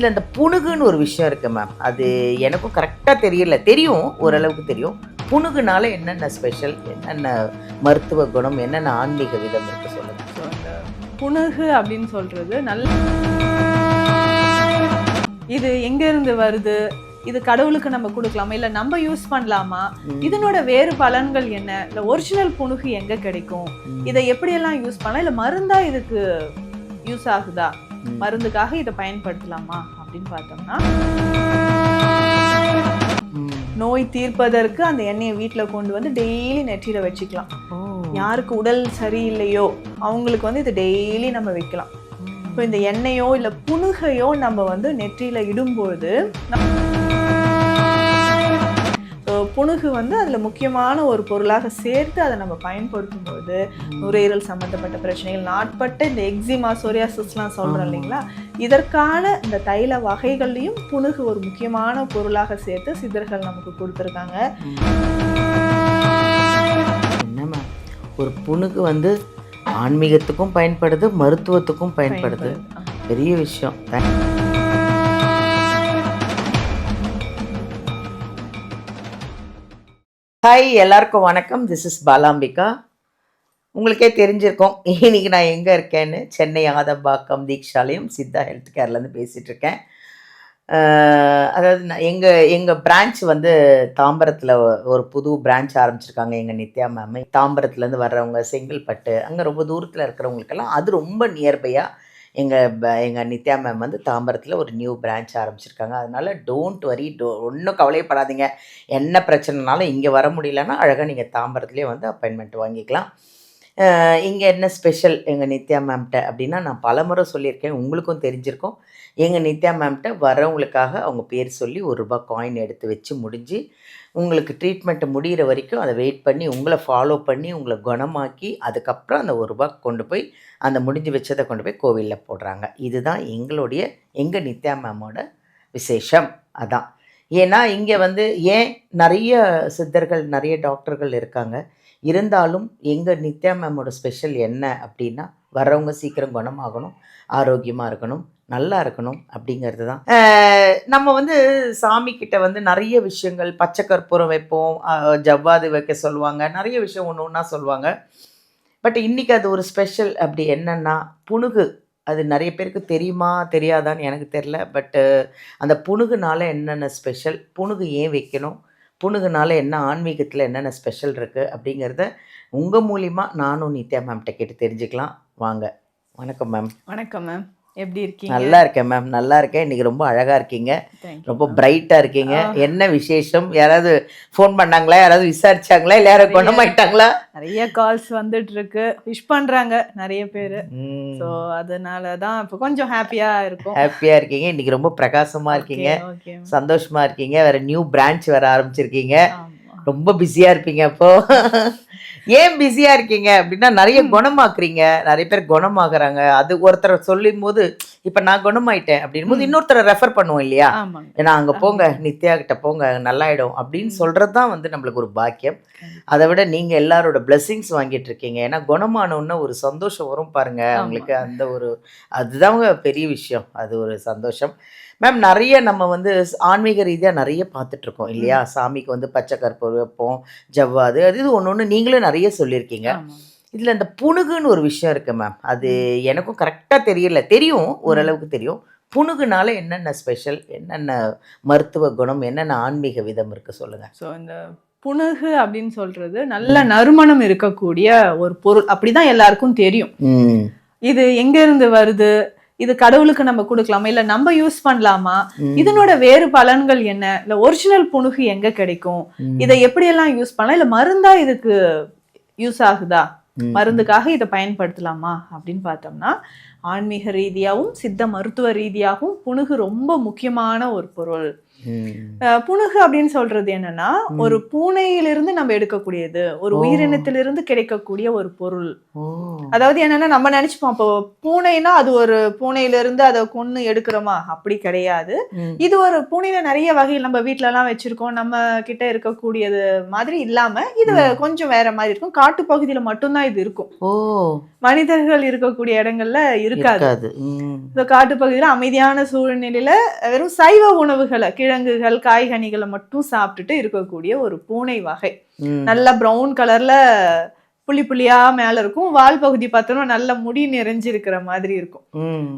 இதில் இந்த புணுகுன்னு ஒரு விஷயம் இருக்கு மேம் அது எனக்கும் கரெக்டாக தெரியல. தெரியும் ஓரளவுக்கு தெரியும். புணுகுனால என்னென்ன ஸ்பெஷல் என்னென்ன மருத்துவ குணம் என்னென்ன ஆன்மீக விதம் இருக்கு சொல்லுங்க. ஸோ இந்த புணுகு அப்படின்னு சொல்றது நல்ல இது எங்க இருந்து வருது? இது கடவுளுக்கு நம்ம கொடுக்கலாமா? இல்ல நம்ம யூஸ் பண்ணலாமா. இதனோட வேறு பலன்கள் என்ன? இல்ல ஒரிஜினல் புணுகு எங்க கிடைக்கும். இதை எப்படியெல்லாம் யூஸ் பண்ணலாம்? இல்ல மருந்தா இதுக்கு யூஸ் ஆகுதா. மருந்துக்காக இதை பயன்படுத்தலாமா அப்படின்னு பார்த்தோம்னா. நோய் தீர்ப்பதற்கு அந்த எண்ணெயை வீட்ல கொண்டு வந்து டெய்லி நெற்றியில வச்சுக்கலாம் யாருக்கு உடல் சரியில்லையோ அவங்களுக்கு வந்து இது டெய்லி நம்ம வைக்கலாம் இப்போ இந்த எண்ணெயோ இல்லை புணுகையோ நம்ம வந்து நெற்றியில் இடும்பொழுது ஸோ புணுகு வந்து அதில் முக்கியமான ஒரு பொருளாக சேர்த்து அதை நம்ம பயன்படுத்தும் போது நுரையீரல் சம்மந்தப்பட்ட பிரச்சனைகள் நாட்பட்ட இந்த எக்ஸிமா சொரியாசிஸ்லாம் சொல்கிறோம். இல்லைங்களா? இதற்கான இந்த தைல வகைகள்லையும் புணுகு ஒரு முக்கியமான பொருளாக சேர்த்து சித்தர்கள் நமக்கு கொடுத்துருக்காங்க. என்ன மேம் ஒரு புணுகு வந்து ஆன்மீகத்துக்கும் பயன்படுது மருத்துவத்துக்கும் பயன்படுது. பெரிய விஷயம். ஹாய் எல்லாருக்கும் வணக்கம். This is Balambika. உங்களுக்கே தெரிஞ்சிருக்கோம். இன்னைக்கு நான் எங்கே இருக்கேன்னு? சென்னை ஆதம்பாக்கம் தீக்ஷாலயம் சித்தா ஹெல்த் கேர்லேருந்து பேசிகிட்டு இருக்கேன். அதாவது நான் எங்கள் எங்கள் பிரான்ச் வந்து தாம்பரத்தில் ஒரு புது பிரான்ச் ஆரம்பிச்சிருக்காங்க எங்கள் நித்யா மேம் தாம்பரத்துலேருந்து வர்றவங்க செங்கல்பட்டு அங்கே ரொம்ப தூரத்தில் இருக்கிறவங்களுக்கெல்லாம் அது ரொம்ப நியர்பையாக எங்கள் எங்கள் நித்யா மேம் வந்து தாம்பரத்தில் ஒரு நியூ பிரான்ச் ஆரம்பிச்சிருக்காங்க. அதனால் டோன்ட் வரி டோ ஒன்றும் கவலையப்படாதீங்க. என்ன பிரச்சனைனாலும் இங்கே வர முடியலன்னா அழகாக நீங்கள் தாம்பரத்துலேயே வந்து அப்பாயின்மெண்ட் வாங்கிக்கலாம். இங்கே என்ன ஸ்பெஷல் எங்கள் நித்யா மேம்கிட்ட அப்படின்னா நான் பலமுறை சொல்லியிருக்கேன் உங்களுக்கும் தெரிஞ்சிருக்கும். எங்கள் நித்யா மேம்கிட்ட வரவங்களுக்காக அவங்க பேர் சொல்லி ஒரு ரூபா காயின் எடுத்து வச்சு முடிஞ்சு உங்களுக்கு ட்ரீட்மெண்ட் முடிகிற வரைக்கும் அதை வெயிட் பண்ணி உங்களை ஃபாலோ பண்ணி உங்களை குணமாக்கி அதுக்கப்புறம் அந்த ஒரு ரூபா கொண்டு போய் அந்த முடிஞ்சு வச்சதை கொண்டு போய் கோவிலில் போடுறாங்க. இதுதான் எங்களுடைய எங்கள் நித்யா மேமோட விசேஷம். அதான். ஏன்னா இங்கே வந்து ஏன் நிறைய சித்தர்கள் நிறைய டாக்டர்கள் இருக்காங்க. இருந்தாலும் எங்கள் நித்யா மேமோட ஸ்பெஷல் என்ன அப்படின்னா வர்றவங்க சீக்கிரம் குணமாகணும் ஆரோக்கியமாக இருக்கணும் நல்லா இருக்கணும் அப்படிங்கிறது தான். நம்ம வந்து சாமி கிட்ட வந்து நிறைய விஷயங்கள் பச்சை கற்பூரம் வைப்போம் ஜவ்வாது வைக்க சொல்லுவாங்க நிறைய விஷயம் ஒன்று ஒன்றா சொல்லுவாங்க. பட் இன்றைக்கி அது ஒரு ஸ்பெஷல் அப்படி என்னென்னா புணுகு அது நிறைய பேருக்கு தெரியுமா தெரியாதான்னு எனக்கு தெரில பட்டு அந்த புணுகுனால என்னென்ன ஸ்பெஷல் புணுகு ஏன் வைக்கணும்? புணுகுனால என்ன ஆன்மீகத்தில் என்னென்ன ஸ்பெஷல் இருக்குது அப்படிங்கிறத உங்கள் மூலிமா நானும் நித்யா மேம்கிட்ட கேட்டு தெரிஞ்சுக்கலாம். வாங்க. வணக்கம் மேம் வணக்கம் மேம் எப்படி இருக்கீங்க? நல்லா இருக்கேன் மேம் நல்லா இருக்கேன். இன்னைக்கு ரொம்ப அழகாக இருக்கீங்க. ரொம்ப. பிரைட்டாக இருக்கீங்க. என்ன விசேஷம்? யாராவது ஃபோன் பண்ணாங்களா? யாராவது விசாரிச்சாங்களா? இல்லை யாராவது நிறைய. குணமாயிட்டாங்களா? நிறைய கால்ஸ் வந்துட்டு இருக்கு விஷ் பண்றாங்க நிறைய பேரு. ஸோ அதனால தான் இப்போ கொஞ்சம் ஹாப்பியா இருக்கும். ஹாப்பியா இருக்கீங்க. இன்னைக்கு ரொம்ப பிரகாசமா இருக்கீங்க. ஓகே சந்தோஷமா இருக்கீங்க. வேற நியூ பிரான்ச் வேற ஆரம்பிச்சிருக்கீங்க. ரொம்ப பிஸியா இருப்பீங்க அப்போ. ஏன் பிஸியா இருக்கீங்க? அப்படின்னா நிறைய குணமாக்குறீங்க. நிறைய பேர் குணமாகறாங்க. அது ஒருத்தர் சொல்லும் போது இப்ப நான் குணமாயிட்டேன். அப்படின் போது. இன்னொருத்தரை ரெஃபர் பண்ணுவோம் இல்லையா? ஏன்னா அங்க போங்க நித்யா கிட்ட போங்க நல்லாயிடும். அப்படின்னு சொல்றது தான் வந்து நம்மளுக்கு ஒரு பாக்கியம். அதை விட நீங்க எல்லாரோட பிளெஸிங்ஸ் வாங்கிட்டு இருக்கீங்க. ஏன்னா குணமானோன்னா ஒரு சந்தோஷம் வரும் பாருங்க. அவங்களுக்கு அந்த ஒரு அதுதாங்க பெரிய விஷயம். அது ஒரு சந்தோஷம். மேம் நிறைய நம்ம வந்து ஆன்மீக ரீதியாக நிறைய பார்த்துட்டு இருக்கோம் இல்லையா? சாமிக்கு வந்து பச்சை கற்பூரம் வைப்போம் ஜவ்வாது அது இது ஒன்று ஒன்று நீங்களும் நிறைய சொல்லியிருக்கீங்க. இதில் இந்த புணுகுன்னு ஒரு விஷயம் இருக்கு மேம் அது எனக்கும் கரெக்டாக தெரியல. தெரியும் ஓரளவுக்கு தெரியும். புணுகுனால என்னென்ன ஸ்பெஷல் என்னென்ன மருத்துவ குணம் என்னென்ன ஆன்மீக விதம் இருக்கு சொல்லுங்க. ஸோ இந்த புணுகு அப்படின்னு சொல்றது நல்ல நறுமணம் இருக்கக்கூடிய ஒரு பொருள். அப்படிதான் எல்லாருக்கும் தெரியும். இது எங்க இருந்து வருது? இது கடவுளுக்கு நம்ம கொடுக்கலாமா. இல்ல நம்ம யூஸ் பண்ணலாமா. இதனோட வேறு பலன்கள் என்ன? இல்ல ஒரிஜினல் புணுகு எங்க கிடைக்கும். இதை எப்படியெல்லாம் யூஸ் பண்ணலாம்? இல்ல மருந்தா இதுக்கு யூஸ் ஆகுதா. மருந்துக்காக இதை பயன்படுத்தலாமா? அப்படின்னு பார்த்தோம்னா ஆன்மீக ரீதியாகவும் சித்த மருத்துவ ரீதியாகவும் புணுகு ரொம்ப முக்கியமான ஒரு பொருள். புணுகு அப்படின்னு சொல்றது என்னன்னா ஒரு பூனையிலிருந்து நம்ம எடுக்கக்கூடியது ஒரு. உயிரினத்திலிருந்து கிடைக்கக்கூடிய ஒரு பொருள். அதாவது என்னன்னா நம்ம நினைச்சுப்போம் அப்போ பூனைனா அது ஒரு பூனையிலிருந்து அதை கொன்னு எடுக்கிறோமா? அப்படி கிடையாது. இது ஒரு பூனையில நிறைய வகைகள் நம்ம வீட்ல எல்லாம் வச்சிருக்கோம். நம்ம கிட்ட இருக்கக்கூடியது மாதிரி இல்லாம இது கொஞ்சம் வேற மாதிரி இருக்கும். காட்டு பகுதியில மட்டும்தான் இது இருக்கும். மனிதர்கள் இருக்கக்கூடிய இடங்கள்ல இருக்காது. காட்டு பகுதியில அமைதியான சூழ்நிலையில வெறும் சைவ உணவுகளை கிழங்குகள் காய்கனிகளை மட்டும் சாப்பிட்டுட்டு இருக்கக்கூடிய ஒரு பூனை வகை. நல்ல பிரவுன் கலர்ல புள்ளி புள்ளியா மேல இருக்கும். வால் பகுதி பார்த்தோம்னா நல்ல முடி நிறைஞ்சிருக்கிற மாதிரி இருக்கும்.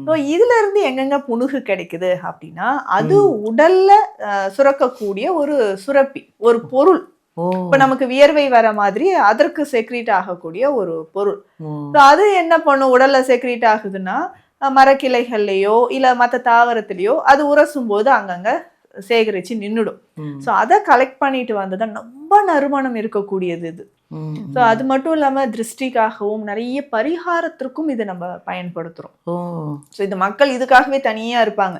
ஸோ இதுல இருந்து எங்கெங்க புணுகு கிடைக்குது அப்படின்னா அது உடல்ல சுரக்கக்கூடிய ஒரு சுரப்பி ஒரு பொருள். இப்ப நமக்கு வியர்வை வர மாதிரி அதற்கு செக்ரீட் ஆகக்கூடிய ஒரு பொருள். அது என்ன பண்ணும்? உடல்ல செக்ரீட் ஆகுதுன்னா மரக்கிளைகள்லயோ இல்ல மத்த தாவரத்திலயோ அது உரசும் போது அங்கங்க சேகரிச்சு நின்னுடும். ம். ஸோ அதை கலெக்ட் பண்ணிட்டு வந்துதான் ரொம்ப நறுமணம் இருக்கக்கூடியது இது. ஸோ அது மட்டும் இல்லாம திருஷ்டிக்காகவும் நிறைய பரிகாரத்திற்கும் இதை நம்ம பயன்படுத்துறோம். ஓ. ஸோ இது மக்கள் இதுக்காகவே தனியா இருப்பாங்க.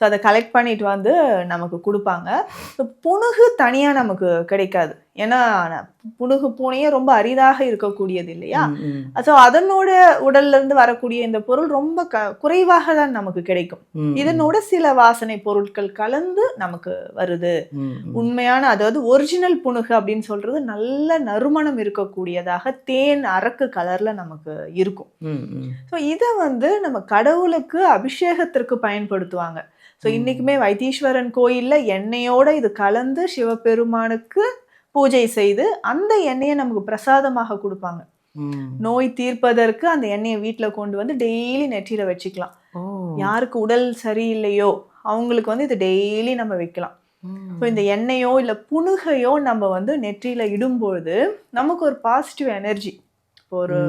ஸோ அதை கலெக்ட் பண்ணிட்டு வந்து நமக்கு கொடுப்பாங்க. ஸோ புணுகு தனியா நமக்கு கிடைக்காது. ஏன்னா புணுகு பூனையே ரொம்ப அரிதாக இருக்கக்கூடியது இல்லையா. ஸோ அதனோட உடல்ல இருந்து வரக்கூடிய இந்த பொருள் ரொம்ப க குறைவாக தான் நமக்கு கிடைக்கும். இதனோட சில வாசனை பொருட்கள் கலந்து நமக்கு வருது. உண்மையான அதாவது ஒரிஜினல் புணுகு அப்படின்னு சொல்றது நல்ல நறுமணம் இருக்கக்கூடியதாக தேன் அரக்கு கலர்ல நமக்கு இருக்கும். ஸோ இதை வந்து நம்ம கடவுளுக்கு அபிஷேகத்திற்கு பயன்படுத்துவாங்க ஸோ இன்னைக்குமே வைத்தீஸ்வரன் கோயில்ல எண்ணெயோட இது கலந்து சிவபெருமானுக்கு பூஜை செய்து அந்த எண்ணெயை நமக்கு பிரசாதமாக கொடுப்பாங்க. நோய் தீர்ப்பதற்கு அந்த எண்ணெயை வீட்ல கொண்டு வந்து டெய்லி நெற்றியில வச்சுக்கலாம். யாருக்கு உடல் சரியில்லையோ அவங்களுக்கு வந்து இது டெய்லி நம்ம வைக்கலாம். ஸோ இந்த எண்ணெயோ இல்லை புணுகையோ நம்ம வந்து நெற்றியில இடும்பொழுது நமக்கு ஒரு பாசிட்டிவ் எனர்ஜி இப்போ ஒரு.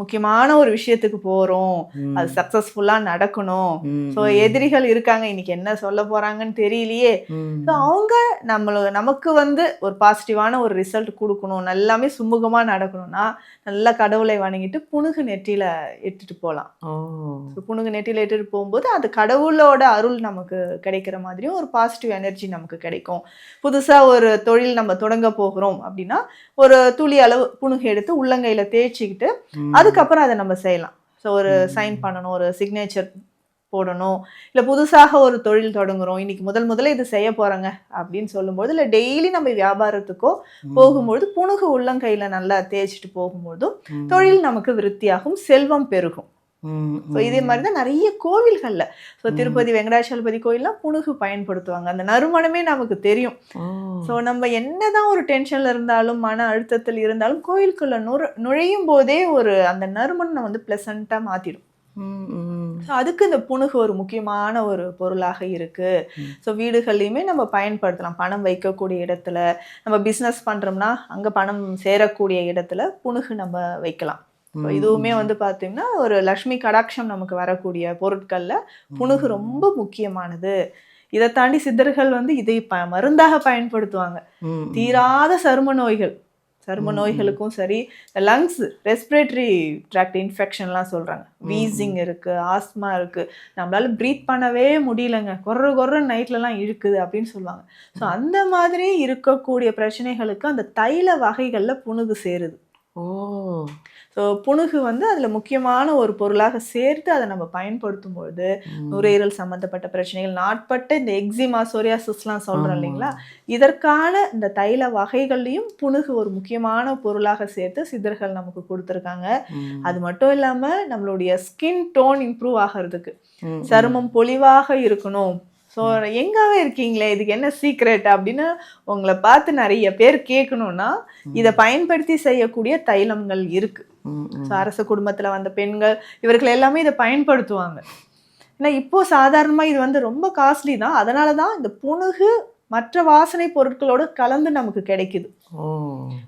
முக்கியமான ஒரு விஷயத்துக்கு போறோம். அது சக்சஸ்ஃபுல்லா நடக்கணும். ஸோ எதிரிகள் இருக்காங்க இன்னைக்கு என்ன சொல்ல போறாங்கன்னு தெரியலையே. ஸோ அவங்க நம்மள நமக்கு வந்து ஒரு பாசிட்டிவான ஒரு ரிசல்ட் கொடுக்கணும் எல்லாமே சுமூகமா நடக்கணும்னா நல்லா கடவுளை வணங்கிட்டு புணுகு நெற்றியில இட்டுட்டு போகலாம் ஸோ புணுகு நெற்றியில இட்டுட்டு போகும்போது அது கடவுளோட அருள் நமக்கு கிடைக்கிற மாதிரியும் ஒரு பாசிட்டிவ் எனர்ஜி நமக்கு கிடைக்கும் புதுசா ஒரு தொழில் நம்ம தொடங்க போகிறோம் அப்படின்னா ஒரு துளி அளவு புணுகு எடுத்து உள்ளங்கையில தேய்ச்சிக்கிட்டு ம். அதுக்கப்புறம் அதை நம்ம செய்யலாம் ஸோ ஒரு சைன் பண்ணணும் ஒரு சிக்னேச்சர் போடணும் இல்லை புதுசாக ஒரு தொழில் தொடங்குறோம் இன்னைக்கு முதல் முதல்ல இது செய்ய போறாங்க அப்படின்னு சொல்லும்போது இல்லை டெய்லி நம்ம வியாபாரத்துக்கோ போகும்பொழுது புணுகு உள்ளங்கையில நல்லா தேய்ச்சிட்டு போகும்போதும். தொழில் நமக்கு விருத்தியாகும் செல்வம் பெருகும். ஸோ இதே மாதிரி தான் நிறைய கோவில்கள்ல. ஸோ திருப்பதி வெங்கடாச்சலபதி கோயில்லாம் புணுகு பயன்படுத்துவாங்க. அந்த நறுமணமே நமக்கு தெரியும். ஸோ நம்ம என்னதான் ஒரு டென்ஷன்ல இருந்தாலும் மன அழுத்தத்தில் இருந்தாலும் கோயிலுக்குள்ள நுர நுழையும் போதே ஒரு அந்த நறுமணம் வந்து பிளசண்டா மாத்திடும். ம், ம். ஸோ அதுக்கு இந்த புணுகு ஒரு முக்கியமான ஒரு பொருளாக இருக்கு. ம். ஸோ வீடுகள்லையுமே நம்ம பயன்படுத்தலாம். பணம் வைக்கக்கூடிய இடத்துல நம்ம பிஸ்னஸ் பண்றோம்னா அங்க பணம் சேரக்கூடிய இடத்துல புணுகு நம்ம வைக்கலாம். இதுவுமே வந்து பார்த்தீங்கன்னா ஒரு லக்ஷ்மி கடாட்சம் நமக்கு வரக்கூடிய பொருட்கள்ல புணுகு ரொம்ப முக்கியமானது. இதை தாண்டி சித்தர்கள் வந்து இதை ப மருந்தாக பயன்படுத்துவாங்க. தீராத சரும நோய்கள். சரும நோய்களுக்கும் சரி லங்ஸ் ரெஸ்பிரேட்டரி ட்ராக்ட் இன்ஃபெக்ஷன்லாம் சொல்றாங்க. வீசிங் இருக்கு ஆஸ்மா இருக்கு. நம்மளால ப்ரீத் பண்ணவே முடியலங்க. கொர்ற கொர்ற நைட்லலாம் இழுக்குது அப்படின்னு சொல்லுவாங்க. ஸோ அந்த மாதிரி இருக்கக்கூடிய பிரச்சனைகளுக்கு அந்த தைல வகைகள்ல புணுகு சேருது. ஓ. ஸோ புணுகு வந்து அதுல முக்கியமான ஒரு பொருளாக சேர்த்து அதை நம்ம பயன்படுத்தும் பொழுது. நுரையீரல் சம்பந்தப்பட்ட பிரச்சனைகள் நாட்பட்ட இந்த எக்ஸிமா சொரியாசிஸ்லாம் சொல்றோம் ஆமா. இல்லைங்களா இதற்கான இந்த தைல வகைகள்லையும் புணுகு ஒரு முக்கியமான பொருளாக சேர்த்து சித்தர்கள் நமக்கு கொடுத்துருக்காங்க. அது மட்டும் இல்லாம நம்மளுடைய ஸ்கின் டோன் இம்ப்ரூவ் ஆகிறதுக்கு. சருமம் பொலிவாக இருக்கணும் ஸோ எங்காவே இருக்கீங்களே இதுக்கு என்ன சீக்ரெட் அப்படின்னு உங்களை பார்த்து நிறைய பேர் கேட்கணும்னா இதை பயன்படுத்தி செய்யக்கூடிய தைலங்கள் இருக்கு ம், ம். ஸோ அரச குடும்பத்துல வந்த பெண்கள் இவர்கள் எல்லாமே இதை பயன்படுத்துவாங்க. ஏன்னா இப்போ சாதாரணமா இது வந்து ரொம்ப காஸ்ட்லி தான். அதனால தான் இந்த புணுகு மற்ற வாசனை பொருட்களோடு கலந்து நமக்கு கிடைக்குது.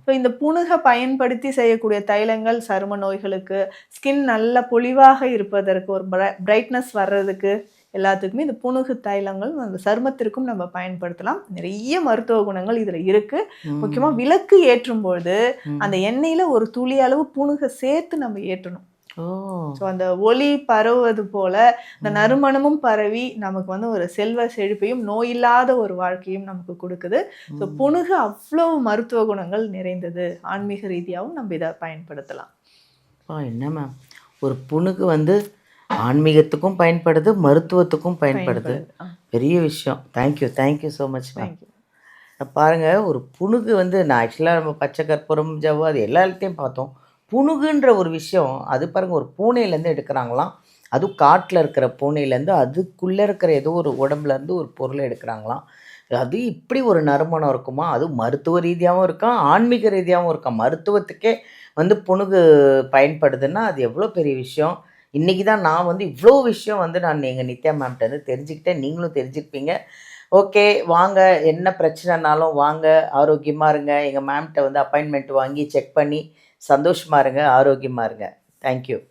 ஸோ இந்த புணுகை பயன்படுத்தி செய்யக்கூடிய தைலங்கள் சரும நோய்களுக்கு ஸ்கின் நல்ல பொலிவாக இருப்பதற்கு ஒரு பிரைட்னஸ் வர்றதுக்கு எல்லாத்துக்குமே இந்த புணுகு தைலங்கள் அந்த சருமத்திற்கும் நம்ம பயன்படுத்தலாம். நிறைய மருத்துவ குணங்கள் இதுல இருக்கு. ம். முக்கியமா விளக்கு ஏற்றும் பொழுது. அந்த எண்ணெயில ஒரு துளி அளவு புணுகை சேர்த்து நம்ம ஏற்றணும். ஸோ அந்த ஒளி பரவுவது போல இந்த நறுமணமும் பரவி நமக்கு வந்து ஒரு செல்வ செழிப்பையும் நோயில்லாத ஒரு வாழ்க்கையும் நமக்கு கொடுக்குது. ஸோ புணுகு அவ்வளவு மருத்துவ குணங்கள் நிறைந்தது. ஆன்மீக ரீதியாகவும் நம்ம இதை பயன்படுத்தலாம். என்ன மேம் ஒரு புணுகு வந்து ஆன்மீகத்துக்கும் பயன்படுது மருத்துவத்துக்கும் பயன்படுது. பெரிய விஷயம். Thank you thank you so much ma'am thank you. பாருங்க ஒரு புணுகு வந்து நான் ஆக்சுவலாக நம்ம பச்சை கற்பூரம் ஜவ்வு அது எல்லா இடத்தையும் பார்த்தோம். புணுகுன்ற ஒரு விஷயம் அது பாருங்க ஒரு பூனையிலேருந்து எடுக்கிறாங்களாம். அதுவும் காட்டில் இருக்கிற பூனையிலேருந்து அதுக்குள்ளே இருக்கிற ஏதோ ஒரு உடம்புல இருந்து ஒரு பொருளை எடுக்கிறாங்களாம். அது இப்படி ஒரு நறுமணம் இருக்குமா? அது மருத்துவ ரீதியாகவும் இருக்கான் ஆன்மீக ரீதியாகவும் இருக்கான் மருத்துவத்துக்கே வந்து புணுகு பயன்படுதுன்னா அது எவ்வளோ பெரிய விஷயம்? இன்றைக்கி தான் நான் வந்து இவ்வளோ விஷயம் வந்து நான் எங்கள் நித்யா மேம்கிட்ட வந்து தெரிஞ்சுக்கிட்டேன். நீங்களும் தெரிஞ்சுருப்பீங்க. ஓகே வாங்க. என்ன பிரச்சனைனாலும் வாங்க. ஆரோக்கியமாக இருங்க. எங்கள் மேம்கிட்ட வந்து அப்பாயின்மெண்ட் வாங்கி செக் பண்ணி சந்தோஷமாக இருங்க. ஆரோக்கியமாக இருங்க. தேங்க்யூ